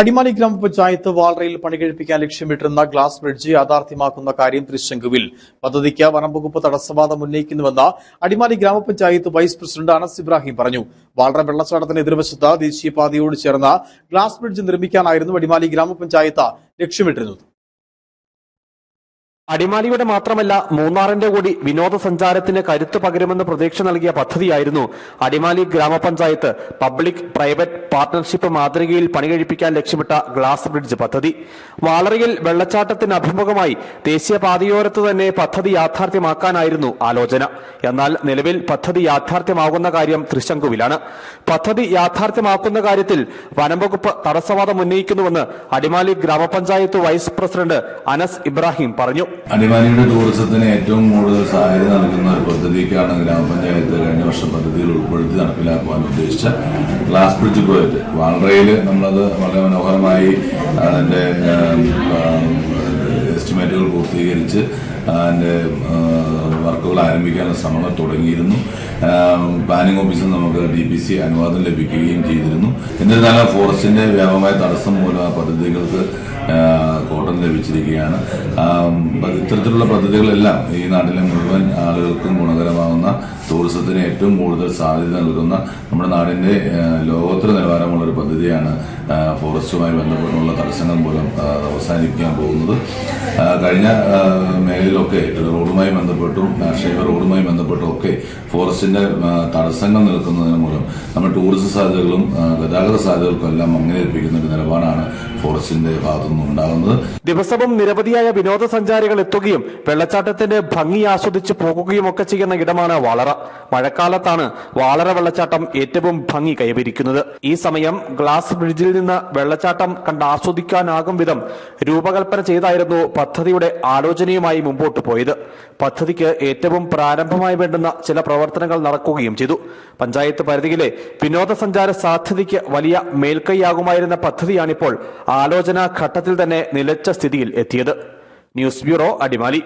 അടിമാലി ഗ്രാമപഞ്ചായത്ത് വാളറയിൽ പണികഴിപ്പിക്കാൻ ലക്ഷ്യമിട്ടിരുന്ന glass bridge യാഥാർത്ഥ്യമാക്കുന്ന കാര്യം തൃശങ്കുവിൽ പദ്ധതിക്ക് വനംവകുപ്പ് തടസ്സവാദം ഉന്നയിക്കുന്നുവെന്ന് അടിമാലി ഗ്രാമപഞ്ചായത്ത് വൈസ് പ്രസിഡന്റ് അനസ് ഇബ്രാഹിം പറഞ്ഞു. വാളറ വെള്ളച്ചാട്ടത്തിന് എതിർവശത്ത് ദേശീയപാതയോട് ചേർന്ന ഗ്ലാസ് ബ്രിഡ്ജ് നിർമ്മിക്കാനായിരുന്നു അടിമാലി ഗ്രാമപഞ്ചായത്ത് ലക്ഷ്യമിട്ടിരുന്നത്. അടിമാലിയുടെ മാത്രമല്ല മൂന്നാറിന്റെ കൂടി വിനോദസഞ്ചാരത്തിന് കരുത്തു പകരുമെന്ന് പ്രതീക്ഷ നൽകിയ പദ്ധതിയായിരുന്നു അടിമാലി ഗ്രാമപഞ്ചായത്ത് പബ്ലിക് പ്രൈവറ്റ് പാർട്ണർഷിപ്പ് മാതൃകയിൽ പണികഴിപ്പിക്കാൻ ലക്ഷ്യമിട്ട ഗ്ലാസ് ബ്രിഡ്ജ് പദ്ധതി. വാളറിയിൽ വെള്ളച്ചാട്ടത്തിന് അഭിമുഖമായി ദേശീയപാതയോരത്ത് തന്നെ പദ്ധതി യാഥാർത്ഥ്യമാക്കാനായിരുന്നു ആലോചന. എന്നാൽ നിലവിൽ പദ്ധതി യാഥാർത്ഥ്യമാകുന്ന കാര്യം തൃശങ്കുവിലാണ് പദ്ധതി യാഥാർത്ഥ്യമാക്കുന്ന കാര്യത്തിൽ വനംവകുപ്പ് തടസ്സവാദം ഉന്നയിക്കുന്നുവെന്ന് അടിമാലി ഗ്രാമപഞ്ചായത്ത് വൈസ് പ്രസിഡന്റ് അനസ് ഇബ്രാഹിം പറഞ്ഞു. അടിമാലിയുടെ ടൂറിസത്തിന് ഏറ്റവും കൂടുതൽ സഹായം നൽകുന്ന ഒരു പദ്ധതിക്കാണ് ഗ്രാമപഞ്ചായത്ത് കഴിഞ്ഞ വർഷം പദ്ധതിയിൽ ഉൾപ്പെടുത്തി നടപ്പിലാക്കുവാൻ ഉദ്ദേശിച്ച ഗ്ലാസ് ബ്രിഡ്ജ് പ്രോജക്റ്റ് വാൾറയിൽ നമ്മളത് വളരെ മനോഹരമായി അതിന്റെ എസ്റ്റിമേറ്റുകൾ പൂർത്തീകരിച്ച് അതിന്റെ വർക്കുകൾ ആരംഭിക്കാനുള്ള ശ്രമങ്ങൾ തുടങ്ങിയിരുന്നു. പ്ലാനിംഗ് ഓഫീസിൽ നമുക്ക് ഡി പി സി അനുവാദം ലഭിക്കുകയും ചെയ്തിരുന്നു. എന്നിരുന്നാലും ഫോറസ്റ്റിന്റെ വ്യാപകമായ തടസ്സം മൂലം ആ പദ്ധതികൾക്ക് കോട്ടം ലഭിച്ചിരിക്കുകയാണ്. ഇത്തരത്തിലുള്ള പദ്ധതികളെല്ലാം ഈ നാട്ടിലെ മുഴുവൻ ആളുകൾക്കും ഗുണകരമാകുന്ന ടൂറിസത്തിന് ഏറ്റവും കൂടുതൽ സാധ്യത നൽകുന്ന നമ്മുടെ നാടിന്റെ ലോകോത്തര നിലവാരമുള്ള ഒരു പദ്ധതിയാണ് ഫോറസ്റ്റുമായി ബന്ധപ്പെട്ടുള്ള തടസ്സങ്ങൾ മൂലം അവസാനിപ്പിക്കാൻ പോകുന്നത്. കഴിഞ്ഞ മേഖലയിലൊക്കെ റോഡുമായി ബന്ധപ്പെട്ടും നാഷണൽ റോഡുമായി ബന്ധപ്പെട്ടും ഒക്കെ ഫോറസ്റ്റിന്റെ തടസ്സങ്ങൾ നിൽക്കുന്നതിന് മൂലം നമ്മൾ ടൂറിസം സാധ്യതകളും ഗതാഗത സാധ്യതകൾക്കും എല്ലാം മങ്ങലേൽപ്പിക്കുന്ന ഒരു നിലപാടാണ് ഫോറസ്റ്റിന്റെ ഭാഗത്തുനിന്ന് ഉണ്ടാകുന്നത്. ദിവസവും നിരവധിയായ വിനോദസഞ്ചാരികൾ എത്തുകയും വെള്ളച്ചാട്ടത്തിന്റെ ഭംഗി ആസ്വദിച്ച് പോകുകയും ഒക്കെ ചെയ്യുന്ന ഇടമാണ് വളറ. മഴക്കാലത്താണ് വാളറ വെള്ളച്ചാട്ടം ഏറ്റവും ഭംഗി കൈവരിക്കുന്നത്. ഈ സമയം ഗ്ലാസ് ബ്രിഡ്ജിൽ നിന്ന് വെള്ളച്ചാട്ടം കണ്ട് ആസ്വദിക്കാനാകും വിധം രൂപകൽപ്പന ചെയ്തായിരുന്നു പദ്ധതിയുടെ ആലോചനയുമായി മുമ്പോട്ട് പോയത്. പദ്ധതിക്ക് ഏറ്റവും പ്രാരംഭമായി വേണ്ടുന്ന ചില പ്രവർത്തനങ്ങൾ നടക്കുകയും ചെയ്തു. പഞ്ചായത്ത് പരിധിയിലെ വിനോദസഞ്ചാര സാധ്യതയ്ക്ക് വലിയ മേൽക്കൈയാകുമായിരുന്ന പദ്ധതിയാണിപ്പോൾ ആലോചനാ ഘട്ടത്തിൽ തന്നെ നിലച്ച സ്ഥിതിയിൽ എത്തിയത്. News bureau Adimali.